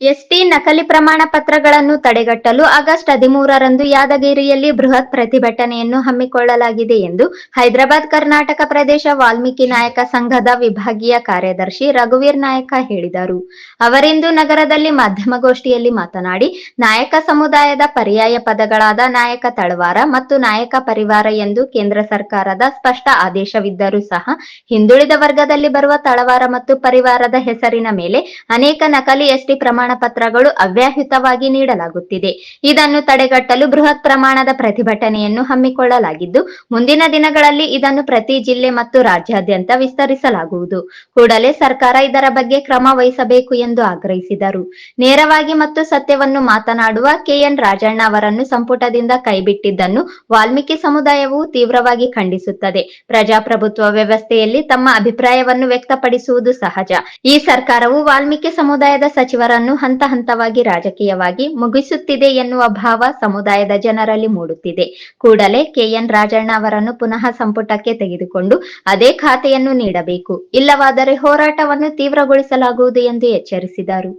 ST ನಕಲಿ ಪ್ರಮಾಣ ಪತ್ರಗಳನ್ನು ತಡೆಗಟ್ಟಲು ಆಗಸ್ಟ್ ಹದಿಮೂರರಂದು ಯಾದಗಿರಿಯಲ್ಲಿ ಬೃಹತ್ ಪ್ರತಿಭಟನೆಯನ್ನು ಹಮ್ಮಿಕೊಳ್ಳಲಾಗಿದೆ ಎಂದು ಹೈದರಾಬಾದ್ ಕರ್ನಾಟಕ ಪ್ರದೇಶ ವಾಲ್ಮೀಕಿ ನಾಯಕ ಸಂಘದ ವಿಭಾಗೀಯ ಕಾರ್ಯದರ್ಶಿ ರಘುವೀರ್ ನಾಯಕ ಹೇಳಿದರು. ಅವರಿಂದು ನಗರದಲ್ಲಿ ಮಾಧ್ಯಮಗೋಷ್ಠಿಯಲ್ಲಿ ಮಾತನಾಡಿ, ನಾಯಕ ಸಮುದಾಯದ ಪರ್ಯಾಯ ಪದಗಳಾದ ನಾಯಕ ತಳವಾರ ಮತ್ತು ನಾಯಕ ಪರಿವಾರ ಎಂದು ಕೇಂದ್ರ ಸರ್ಕಾರದ ಸ್ಪಷ್ಟ ಆದೇಶವಿದ್ದರೂ ಸಹ ಹಿಂದುಳಿದ ವರ್ಗದಲ್ಲಿ ಬರುವ ತಳವಾರ ಮತ್ತು ಪರಿವಾರದ ಹೆಸರಿನ ಮೇಲೆ ಅನೇಕ ನಕಲಿ ಎಸ್ಟಿ ಪ್ರಮಾಣ ಪತ್ರಗಳು ಅವ್ಯಾಹಿತವಾಗಿ ನೀಡಲಾಗುತ್ತಿದೆ. ಇದನ್ನು ತಡೆಗಟ್ಟಲು ಬೃಹತ್ ಪ್ರಮಾಣದ ಪ್ರತಿಭಟನೆಯನ್ನು ಹಮ್ಮಿಕೊಳ್ಳಲಾಗಿದ್ದು, ಮುಂದಿನ ದಿನಗಳಲ್ಲಿ ಇದನ್ನು ಪ್ರತಿ ಜಿಲ್ಲೆ ಮತ್ತು ರಾಜ್ಯಾದ್ಯಂತ ವಿಸ್ತರಿಸಲಾಗುವುದು. ಕೂಡಲೇ ಸರ್ಕಾರ ಇದರ ಬಗ್ಗೆ ಕ್ರಮ ವಹಿಸಬೇಕು ಎಂದು ಆಗ್ರಹಿಸಿದರು. ನೇರವಾಗಿ ಮತ್ತು ಸತ್ಯವನ್ನು ಮಾತನಾಡುವ ಕೆಎನ್ ರಾಜಣ್ಣ ಅವರನ್ನು ಸಂಪುಟದಿಂದ ಕೈಬಿಟ್ಟಿದ್ದನ್ನು ವಾಲ್ಮೀಕಿ ಸಮುದಾಯವು ತೀವ್ರವಾಗಿ ಖಂಡಿಸುತ್ತದೆ. ಪ್ರಜಾಪ್ರಭುತ್ವ ವ್ಯವಸ್ಥೆಯಲ್ಲಿ ತಮ್ಮ ಅಭಿಪ್ರಾಯವನ್ನು ವ್ಯಕ್ತಪಡಿಸುವುದು ಸಹಜ. ಈ ಸರ್ಕಾರವು ವಾಲ್ಮೀಕಿ ಸಮುದಾಯದ ಸಚಿವರನ್ನು ಹಂತ ಹಂತವಾಗಿ ರಾಜಕೀಯವಾಗಿ ಮುಗಿಸುತ್ತಿದೆ ಎನ್ನುವ ಭಾವ ಸಮುದಾಯದ ಜನರಲ್ಲಿ ಮೂಡುತ್ತಿದೆ. ಕೂಡಲೇ ಕೆಎನ್ ರಾಜಣ್ಣ ಅವರನ್ನು ಪುನಃ ಸಂಪುಟಕ್ಕೆ ತೆಗೆದುಕೊಂಡು ಅದೇ ಖಾತೆಯನ್ನು ನೀಡಬೇಕು. ಇಲ್ಲವಾದರೆ ಹೋರಾಟವನ್ನು ತೀವ್ರಗೊಳಿಸಲಾಗುವುದು ಎಂದು ಎಚ್ಚರಿಸಿದರು.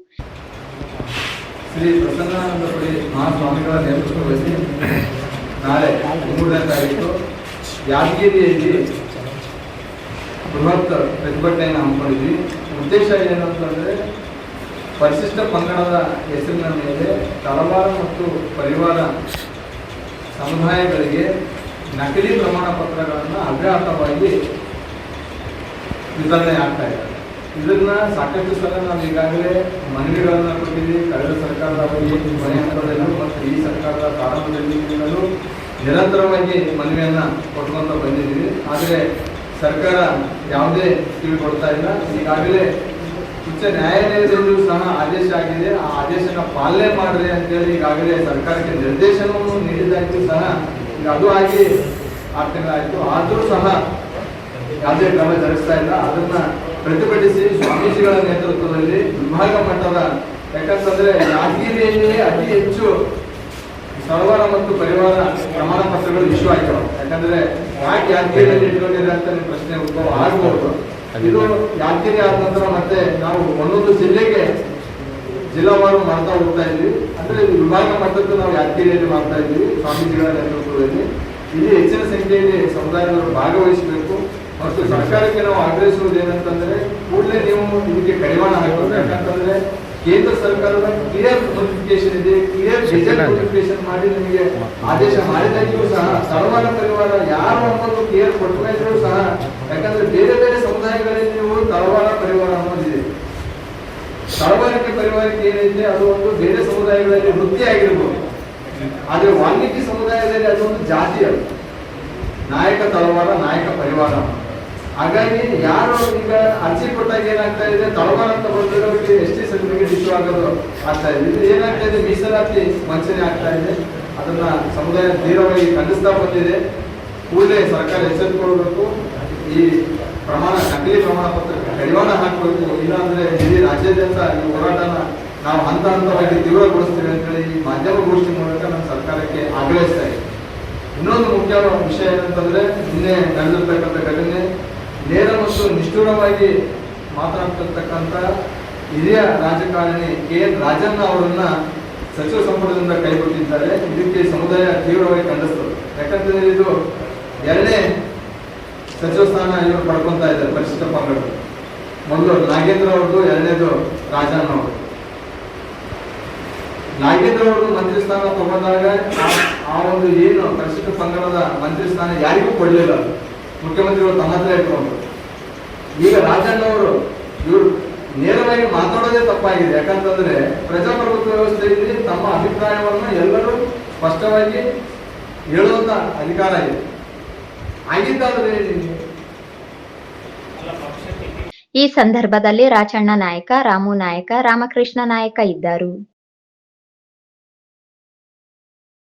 ಬೃಹತ್ ಪ್ರತಿಭಟನೆಯನ್ನು ಹಮ್ಮಿಕೊಂಡಿದ್ವಿ. ಉದ್ದೇಶ ಏನಂತಂದರೆ ಪರಿಶಿಷ್ಟ ಪಂಗಡದ ಹೆಸರಿನ ಮೇಲೆ ತಳವಾರ ಮತ್ತು ಪರಿವಾರ ಸಮುದಾಯಗಳಿಗೆ ನಕಲಿ ಪ್ರಮಾಣ ಪತ್ರಗಳನ್ನು ಅವ್ಯಾಹತವಾಗಿ ವಿತರಣೆ ಆಗ್ತಾ ಇದೆ. ಇದನ್ನ ಸಾಕಷ್ಟು ಸಲ ನಾವು ಈಗಾಗಲೇ ಮನವಿಗಳನ್ನು ಕೊಟ್ಟಿದ್ದೀವಿ ಕಳೆದ ಸರ್ಕಾರದ ಬಗ್ಗೆ ಹಂತದಲ್ಲೂ ಮತ್ತು ಈ ಸರ್ಕಾರದ ಪ್ರಾರಂಭದಲ್ಲಿಯೂ ನಿರಂತರವಾಗಿ ಮನವಿಯನ್ನು ಕೊಟ್ಕೊಂತ ಬಂದಿದ್ದೀವಿ. ಆದರೆ ಸರ್ಕಾರ ಯಾವುದೇ ಕಿವಿ ಕೊಡ್ತಾ ಇಲ್ಲ. ಈಗಾಗಲೇ ಉಚ್ಚ ನ್ಯಾಯಾಲಯದಲ್ಲೂ ಸಹ ಆದೇಶ ಆಗಿದೆ. ಆ ಆದೇಶನ ಪಾಲನೆ ಮಾಡ್ರಿ ಅಂತೇಳಿ ಈಗಾಗಲೇ ಸರ್ಕಾರಕ್ಕೆ ನಿರ್ದೇಶನವನ್ನು ನೀಡಿದಾಗ್ಯೂ ಸಹ. ಈಗ ಅದು ಆಗಿ ಆರು ತಿಂಗಳಾಯಿತು. ಆದರೂ ಸಹ ಯಾವುದೇ ಕ್ರಮ ಜರುಗಿಸ್ತಾ ಇಲ್ಲ. ಅದನ್ನ ಪ್ರತಿಭಟಿಸಿ ಸ್ವಾಮೀಜಿಗಳ ನೇತೃತ್ವದಲ್ಲಿ ವಿಭಾಗ ಮಟ್ಟದ ಯಾಕಂತಂದ್ರೆ ಯಾದಗಿರಿಯಲ್ಲಿಯೇ ಅತಿ ಹೆಚ್ಚು ಸರ್ವರ ಮತ್ತು ಪರಿವಾರ ಪ್ರಮಾಣ ಪತ್ರಗಳು ಇಶ್ಯೂ ಆಗಿರೋ ಯಾಕಂದ್ರೆ ಯಾಕೆ ಯಾದಗಿರಿಯಲ್ಲಿ ಇಟ್ಕೊಂಡಿದೆ ಅಂತ ಪ್ರಶ್ನೆ ಉದ್ಭವ ಆಗ್ಬೋದು. ಇದು ಯಾತ್ರೆ ಆದ ನಂತರ ಮತ್ತೆ ನಾವು ಒಂದೊಂದು ಜಿಲ್ಲೆಗೆ ಜಿಲ್ಲಾವಾರು ಮಾಡ್ತಾ ಹೋಗ್ತಾ ಇದ್ವಿ. ಅಂದ್ರೆ ವಿಭಾಗ ಮಟ್ಟದ್ದು ನಾವು ಯಾದಗಿರಿಯಲ್ಲಿ ಮಾಡ್ತಾ ಇದ್ವಿ. ಸ್ವಾಮೀಜಿಗಳ ನೇತೃತ್ವದಲ್ಲಿ. ಇಲ್ಲಿ ಹೆಚ್ಚಿನ ಸಂಖ್ಯೆಯಲ್ಲಿ ಸಮುದಾಯದವರು ಭಾಗವಹಿಸಬೇಕು. ಮತ್ತು ಸರ್ಕಾರಕ್ಕೆ ನಾವು ಆಗ್ರಹಿಸುವುದು ಏನಂತಂದ್ರೆ ಕೂಡಲೇ ನೀವು ಇದಕ್ಕೆ ಕಡಿವಾಣ ಹಾಕಬೇಕು. ಯಾಕಂತಂದ್ರೆ ಕೇಂದ್ರ ಸರ್ಕಾರದ ಕ್ಲಿಯರ್ ನೋಟಿಫಿಕೇಶನ್ ಇದೆ. ಕ್ಲಿಯರ್ ಗೆಜೆಟ್ ನೋಟಿಫಿಕೇಶನ್ ಮಾಡಿ ನಿಮಗೆ ಆದೇಶ ಮಾಡಿದಾಗಿಯೂ ಸಹ ಸರ್ವಾನ ಪರಿವಾರ ಯಾರು ಅನ್ನೋದು ಕ್ಲಿಯರ್ ಕೊಟ್ಟಿದ್ರು ಸಹ ಯಾಕಂದ್ರೆ ಬೇರೆ ಬೇರೆ ಸಮುದಾಯಗಳಲ್ಲಿ ನೀವು ಪರಿವಾರ ಅನ್ನೋದಿದೆ ತಳವಾರಿಕೆ ಪರಿವಾರಕ್ಕೆ ಏನಿದೆ ಅದು ಒಂದು ಬೇರೆ ಸಮುದಾಯಗಳಲ್ಲಿ ವೃತ್ತಿ ಆಗಿರ್ಬೋದು ಆದರೆ ವಾಲ್ಮೀಕಿ ಸಮುದಾಯದಲ್ಲಿ ಅದೊಂದು ಜಾತಿ ಅದು. ನಾಯಕ ತಳವಾರ, ನಾಯಕ ಪರಿವಾರ. ಹಾಗಾಗಿ ಯಾರು ಈಗ ಅರ್ಜಿ ಕೊಟ್ಟಾಗ ಏನಾಗ್ತಾ ಇದೆ, ತಳವಾರ ಅಂತ ಬಂದಿರೋರಿಗೆ ಎಸ್ ಟಿ ಸರ್ಟಿಫಿಕೇಟ್ ಇಶ್ಯೂ ಆಗೋದು ಆಗ್ತಾ ಇದೆ. ಇದು ಏನಾಗ್ತಾ ಇದೆ, ಮೀಸಲಾತಿ ವಂಚನೆ ಆಗ್ತಾ ಇದೆ. ಅದನ್ನ ಸಮುದಾಯ ತೀವ್ರವಾಗಿ ಖಂಡಿಸ್ತಾ ಬಂದಿದೆ. ಕೂಡಲೇ ಸರ್ಕಾರ ಎಚ್ಚೆತ್ತುಕೊಳ್ಬೇಕು ಈ ಪ್ರಮಾಣ, ನಕಲಿ ಪ್ರಮಾಣ ಪತ್ರ ಕಡಿವಾಣ ಹಾಕಬೇಕು, ಇಲ್ಲಾಂದ್ರೆ ಇಡೀ ರಾಜ್ಯಾದ್ಯಂತ ಈ ಹೋರಾಟನ ನಾವು ಹಂತ ಹಂತವಾಗಿ ತೀವ್ರಗೊಳಿಸ್ತೀವಿ ಅಂತೇಳಿ ಈ ಮಾಧ್ಯಮಗೋಷ್ಠಿ ಮೂಲಕ ನಮ್ಮ ಸರ್ಕಾರಕ್ಕೆ ಆಗ್ರಹಿಸ್ತಾ ಇದೆ ಇನ್ನೊಂದು ಮುಖ್ಯವಾದ ವಿಷಯ ಏನಂತಂದ್ರೆ, ನಿನ್ನೆ ನಡೆದಿರ್ತಕ್ಕಂಥ ಘಟನೆ, ನೇರ ಮತ್ತು ನಿಷ್ಠುರವಾಗಿ ಮಾತನಾಡ್ತಿರ್ತಕ್ಕಂಥ ಹಿರಿಯ ರಾಜಕಾರಣಿ ಕೆ ಎನ್ ರಾಜಣ್ಣ ಅವರನ್ನ ಸಚಿವ ಸಂಪುಟದಿಂದ ಕೈಬಿಟ್ಟಿದ್ದಾರೆ. ಇದಕ್ಕೆ ಸಮುದಾಯ ತೀವ್ರವಾಗಿ ಖಂಡಿಸ್ತದೆ. ಯಾಕಂತಂದ್ರೆ ಇದು ಎರಡನೇ ಸಚಿವ ಸ್ಥಾನ ಇವರು ಪಡ್ಕೊಂತ ಇದ್ದಾರೆ, ಪರಿಶಿಷ್ಟ ಪಂಗಡ ಮೊದಲು ನಾಗೇಂದ್ರ ಅವ್ರದ್ದು, ಎರಡನೇದು ರಾಜಣ್ಣ ಅವರು. ನಾಗೇಂದ್ರ ಅವರು ಮಂತ್ರಿ ಸ್ಥಾನ ತಗೊಂಡಾಗ ಆ- ಒಂದು ಏನು ಪರಿಶಿಷ್ಟ ಪಂಗಡದ ಮಂತ್ರಿ ಸ್ಥಾನ ಯಾರಿಗೂ ಕೊಡಲಿಲ್ಲ. ಮುಖ್ಯಮಂತ್ರಿಗಳು ತಮ್ಮ ಹತ್ರ ಇಟ್ಕೊಂಡು. ಈಗ ರಾಜಣ್ಣ ಅವರು, ಇವರು ನೇರವಾಗಿ ಮಾತಾಡೋದೇ ತಪ್ಪಾಗಿದೆ. ಯಾಕಂತಂದ್ರೆ ಪ್ರಜಾಪ್ರಭುತ್ವ ವ್ಯವಸ್ಥೆಯಲ್ಲಿ ತಮ್ಮ ಅಭಿಪ್ರಾಯವನ್ನು ಎಲ್ಲರೂ ಸ್ಪಷ್ಟವಾಗಿ ಹೇಳುವಂತ ಅಧಿಕಾರ ಇದೆ. ಈ ಸಂದರ್ಭದಲ್ಲಿ ರಾಚಣ್ಣ ನಾಯಕ ರಾಮು ನಾಯಕ ರಾಮಕೃಷ್ಣ ನಾಯಕ ಇದ್ದರು.